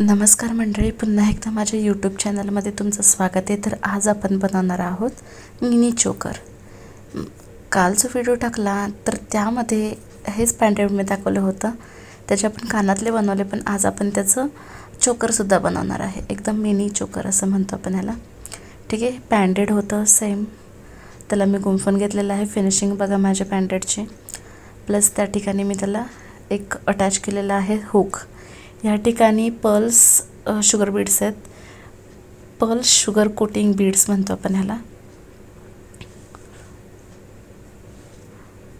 नमस्कार मंडळी पुन्हा एकदा माझ्या यूट्यूब चॅनलमध्ये तुमचं स्वागत आहे. तर आज आपण बनवणार आहोत मिनी चोकर. काल जो व्हिडिओ टाकला तर त्यामध्ये हेच पॅन्डेड मी दाखवलं होतं. त्याचे आपण कानातले बनवले पण आज आपण त्याचं चोकरसुद्धा बनवणार आहे. एकदम मिनी चोकर असं म्हणतो आपण ह्याला ठीक आहे पॅन्डेड होतं सेम त्याला मी गुंफून घेतलेलं आहे. फिनिशिंग बघा माझ्या पॅन्डेडची प्लस त्या ठिकाणी मी त्याला एक अटॅच केलेलं आहे हुक या ठिकाणी पर्ल्स शुगर बीड्स आहेत. पर्ल्स शुगर कोटिंग बीड्स म्हणतो आपण ह्याला.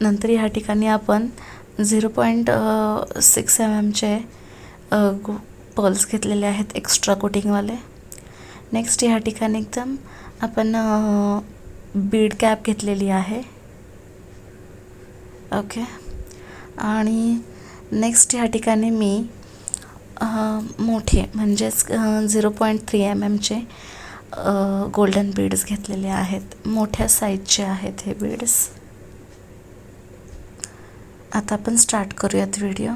नंतर ह्या ठिकाणी आपण झिरो पॉईंट सिक्स एम एमचे पर्ल्स घेतलेले आहेत एक्स्ट्रा कोटिंगवाले नेक्स्ट ह्या ठिकाणी एकदम आपण बीड कॅप घेतलेली आहे. ओके आणि नेक्स्ट ह्या ठिकाणी मी मोठे म्हणजेच झिरो पॉईंट थ्री एम एमचे गोल्डन बीड्स घेतलेले आहेत. मोठ्या साईजचे आहेत हे बीड्स आता आपण स्टार्ट करूयात व्हिडिओ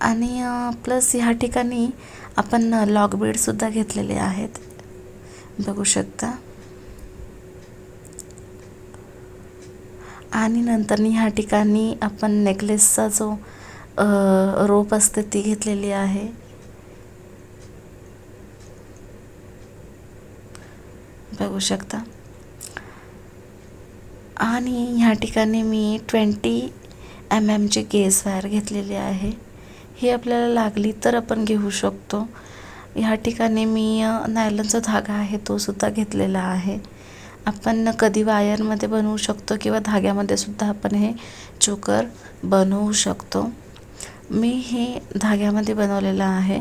आणि प्लस ह्या ठिकाणी आपण लॉग बीडसुद्धा घेतलेले आहेत. बघू शकता. आणि नंतर ह्या ठिकाणी आपण नेकलेसचा जो अ, रोप असते ती घेतलेली आहे. बघू शकता. आणि ह्या ठिकाणी मी ट्वेंटी एम एमची गेस वायर घेतलेली आहे. ही आपल्याला लागली तर आपण घेऊ शकतो. ह्या ठिकाणी मी नायलनचा धागा आहे तो सुद्धा घेतलेला आहे. आपण कधी वायरमध्ये बनवू शकतो किंवा धाग्यामध्ये सुद्धा आपण हे चोकर बनवू शकतो. मी हे धाग्यामध्ये बनवलेलं आहे.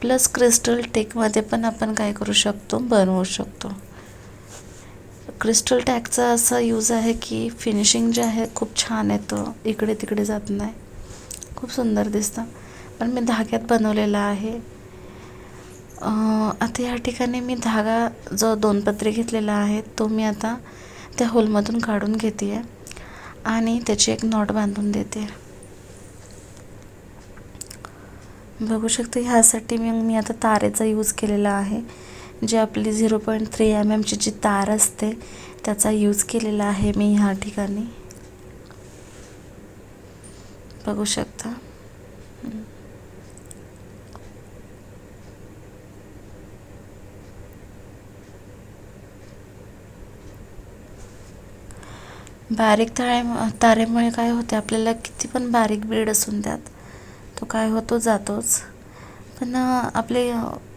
प्लस क्रिस्टल टेकमध्ये पण आपण काय करू शकतो? बनवू शकतो. क्रिस्टल टॅगचा असा यूज आहे की फिनिशिंग जे आहे खूप छान येतं. इकडे तिकडे जात नाही. खूप सुंदर दिसतं. पण मी धाग्यात बनवलेला आहे. आता या ठिकाणी मी धागा जो दोन पत्रे घेतलेला आहे तो मी आता त्या होलमधून काढून घेते आहे आणि त्याची एक नॉट बांधून देते बघू शकतो ह्यासाठी मी मी आता तारेचा यूज केलेला आहे. जे आपली झिरो पॉईंट थ्री एम एमची जी तार असते त्याचा यूज केलेला आहे मी ह्या ठिकाणी. बघू शकता. बारीक ताळे तारेमुळे काय होते आपल्याला किती पण बारीक बीड असून त्यात काय होतो जातोच. पण आपले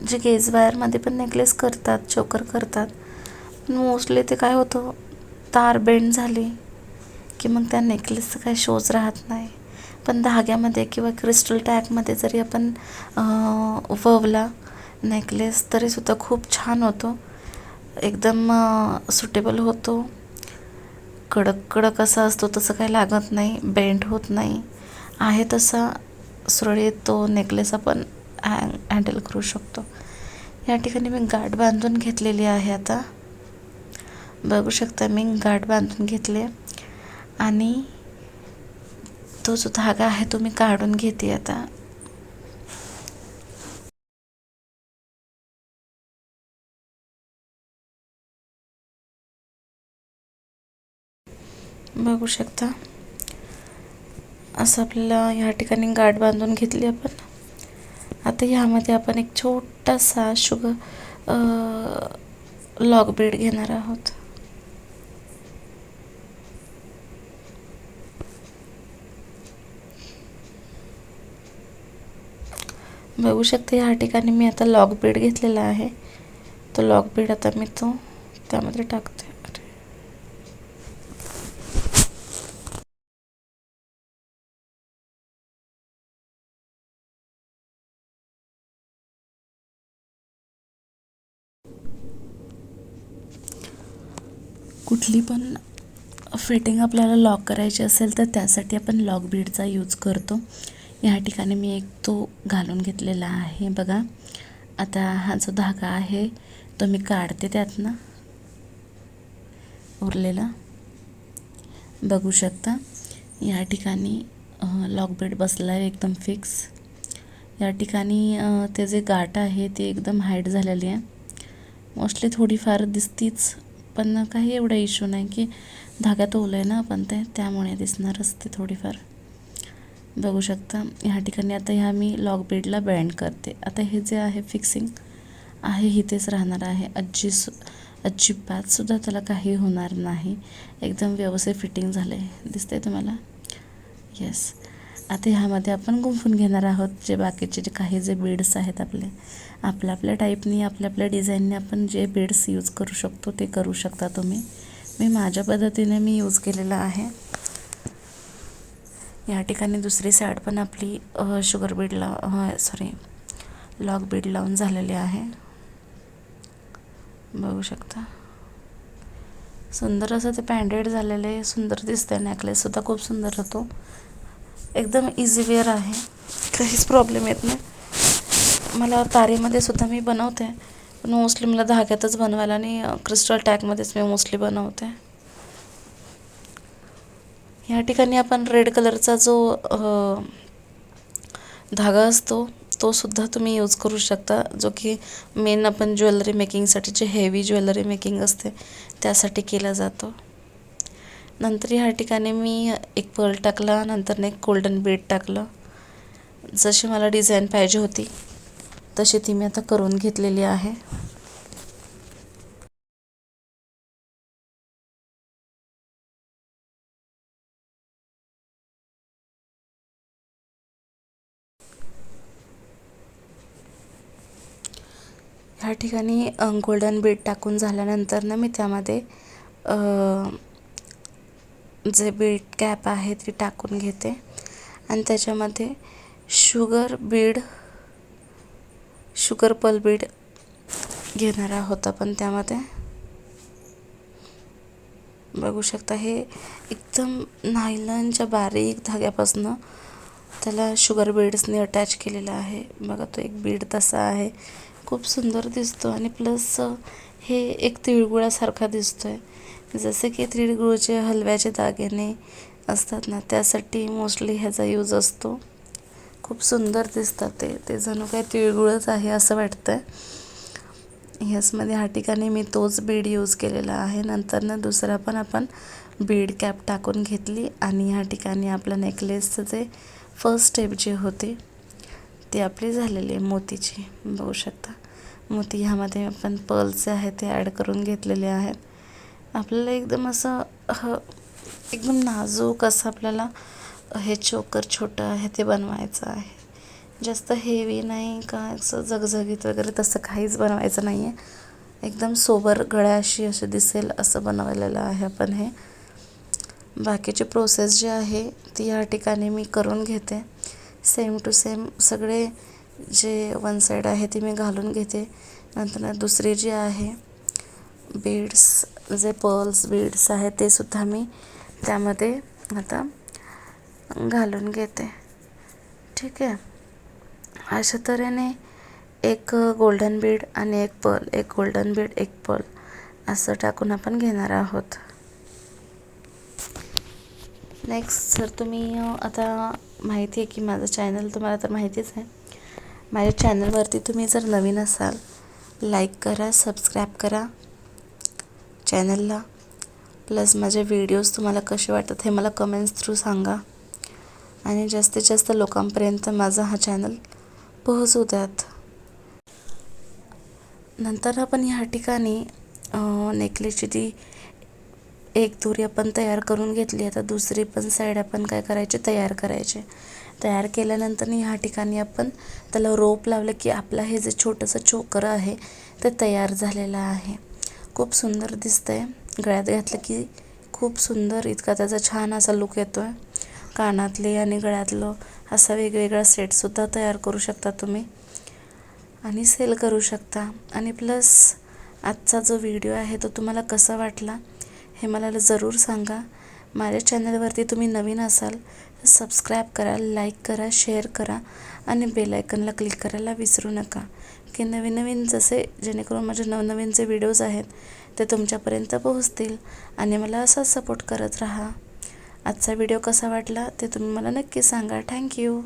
जे गेज वायरमध्ये पण नेकलेस करतात चोकर करतात पण मोस्टली ते काय होतं तार बेंड झाली की मग त्या नेकलेसचं काही शोज राहत नाही. पण धाग्यामध्ये किंवा क्रिस्टल टॅगमध्ये जरी आपण ववला नेकलेस तरीसुद्धा खूप छान होतो. एकदम सुटेबल होतो. कडक कडक असा असतो तसं काही लागत नाही बेंड होत नाही. आहे तसा सुरळीत तो नेकलेस आपण हँग हँडल करू शकतो. या ठिकाणी मी गाठ बांधून घेतलेली आहे आता. बघू शकता मी गाठ बांधून घेतले. आणि तो जो धागा आहे तो मी काढून घेते आता. बघू शकता. असं ह्या ठिकाणी गाठ बांधून घेतली आपण. आता एक शुगर लॉक बीड घेणार आहोत. बघू शकता ह्या ठिकाणी मी आता घेतलेला आहे. तो लॉक बीड आता मी तो त्यामध्ये कुठली पण फिटिंग आपल्याला लॉक करायची असेल तर त्यासाठी आपण लॉक बीडचा यूज करतो. या ठिकाणी मी एक तो घालून घेतलेला आहे बघा. आता हा जो धागा आहे तो मी काढते त्यातनं. उरलेला. बघू शकता. या ठिकाणी लॉक बीड बसला आहे एकदम फिक्स या ठिकाणी ते जे गाठ आहे ते एकदम हाईट झालेली आहे. मोस्टली थोडीफार दिसतीच पण काही एवढा इश्यू नाही की धाग्यात ओलं आहे ना आपण ते त्यामुळे दिसणारच ते थोडीफार. बघू शकता ह्या ठिकाणी आता ह्या मी लॉक बीडला बँड करते. आता हे जे आहे फिक्सिंग आहे इथेच राहणार आहे. अज्जी सु अजिबातसुद्धा त्याला काही होणार नाही. एकदम व्यवस्थित फिटिंग झालं आहे दिसतंय तुम्हाला? येस आता ह्यामध्ये आपण गुंफून घेणार आहोत जे बाकीचे जे काही जे बीड्स आहेत आपले. आपल्या आपल्या टाईपनी आपल्या आपल्या डिझाईनने आपण जे बीड्स यूज करू शकतो ते करू शकता तुम्ही. मी माझ्या पद्धतीने मी यूज केलेला आहे. या ठिकाणी दुसरी साईड पण आपली शुगर बीड लाव सॉरी लॉक बीड लावून झालेली आहे. बघू शकता. सुंदर असं ते पॅन्डेड झालेलं आहे. सुंदर दिसतंय नेकलेससुद्धा खूप सुंदर होतो. एकदम इझी वेअर आहे. काहीच प्रॉब्लेम येत नाही. मला तारेमध्ये सुद्धा मी बनवते. पण मोस्टली मला धाग्यातच बनवायला आणि क्रिस्टल टॅगमध्येच मी मोस्टली बनवते. ह्या ठिकाणी आपण रेड कलरचा जो धागा असतो तो सुद्धा तुम्ही यूज करू शकता. जो की मेन आपण ज्वेलरी मेकिंगसाठी जे हेवी ज्वेलरी मेकिंग असते त्यासाठी केला जातो. नंतर ह्या ठिकाणी मी एक पर्ल टाकला नंतर एक गोल्डन बीड टाकलं. जशी मला डिझाईन पाहिजे होती तशी ती मी आता करून घेतलेली आहे. ह्या ठिकाणी गोल्डन बीड टाकून झाल्यानंतर ना मी त्यामध्ये जे बीड कॅप आहे ती टाकून घेते. आणि त्याच्यामध्ये शुगर बीड शुगर पल बीड घेणार आहोत आपण त्यामध्ये. बघू शकता हे एकदम नायलनच्या बारीक धाग्यापासनं त्याला शुगर बीड्सने अटॅच केलेलं आहे. बघा तो एक बीड तसा आहे. खूप सुंदर दिसतो आणि प्लस हे एक तिळगुळासारखा दिसतो आहे जसे की तिळगुळचे हलव्याचे दागिने असतात ना त्यासाठी मोस्टली ह्याचा यूज असतो. खूप सुंदर दिसतात ते. ते जणू काय तिळगुळच आहे असं वाटतं ह्याचमध्ये ह्या ठिकाणी मी तोच बीड यूज केलेला आहे. नंतर ना दुसरा पण आपण बीड कॅप टाकून घेतली आणि ह्या ठिकाणी आपलं नेकलेसचं जे फर्स्ट स्टेप जे होते ते आपली झालेली आहे मोतीची. बघू शकता. मोती ह्यामध्ये आपण पर्ल्स आहे ते ॲड करून घेतलेले आहेत. आपल्याला एकदम असं ह एकदम नाजूक असं आपल्याला हे चोकर छोटं आहे ते बनवायचं आहे. जास्त हेवी नाही का असं झगझगीत वगैरे तसं काहीच बनवायचं नाही आहे एकदम सोबर गळ्याशी असे दिसेल असं बनवलेलं आहे आपण हे. बाकीची प्रोसेस जी आहे ती या ठिकाणी मी करून घेते. सेम टू सेम सगळे जे वन साईड आहे ती मी घालून घेते. नंतर दुसरी जी आहे बीड्स जे पर्ल्स बीड्स आहेत ते सुद्धा मी त्यामध्ये आता घालून घेते. ठीक आहे? अशा तऱ्हेने एक गोल्डन बीड आणि एक पर्ल एक गोल्डन बीड एक पर्ल असं टाकून आपण घेणार आहोत. नेक्स्ट जर तुम्ही आता माहिती आहे की माझं चॅनल तुम्हाला तर माहितीच आहे. माझ्या चॅनलवरती तुम्ही जर नवीन असाल लाईक करा सबस्क्राईब करा. चॅनलला प्लस माझे व्हिडिओज तुम्हाला कसे वाटतात हे मला कमेंट्स थ्रू सांगा. आणि जास्तीत जास्त लोकांपर्यंत माझा हा चॅनल पोहोचू द्यात. नंतर आपण ह्या ठिकाणी नेकलेसची ती एक दोरी आपण तयार करून घेतली आता दुसरी पण साईड आपण काय करायचे? तयार करायचे. तयार केल्यानंतर ह्या ठिकाणी आपण त्याला रोप लावलं की आपलं हे जे छोटंसं चोकर आहे ते तयार झालेलं आहे. खूप सुंदर दिसतं आहे गळ्यात घातलं की खूप सुंदर इतका त्याचा छान असा लुक येतो आहे कानातले आणि गळ्यातलं असा वेगवेगळा सेटसुद्धा तयार करू शकता तुम्ही. आणि सेल करू शकता. आणि प्लस आजचा जो व्हिडिओ आहे तो तुम्हाला कसा वाटला हे मला जरूर सांगा. माझ्या चॅनलवरती तुम्ही नवीन असाल सबस्क्राईब करा लाईक करा शेअर करा आणि बेलायकनला क्लिक करायला विसरू नका. की नवीन नवीन जसे जेणेकरून माझे नवनवीन जे व्हिडिओज आहेत ते तुमच्यापर्यंत पोहोचतील आणि मला असाच सपोर्ट करत राहा. आजचा व्हिडिओ कसा वाटला ते तुम्ही मला नक्की सांगा. थँक्यू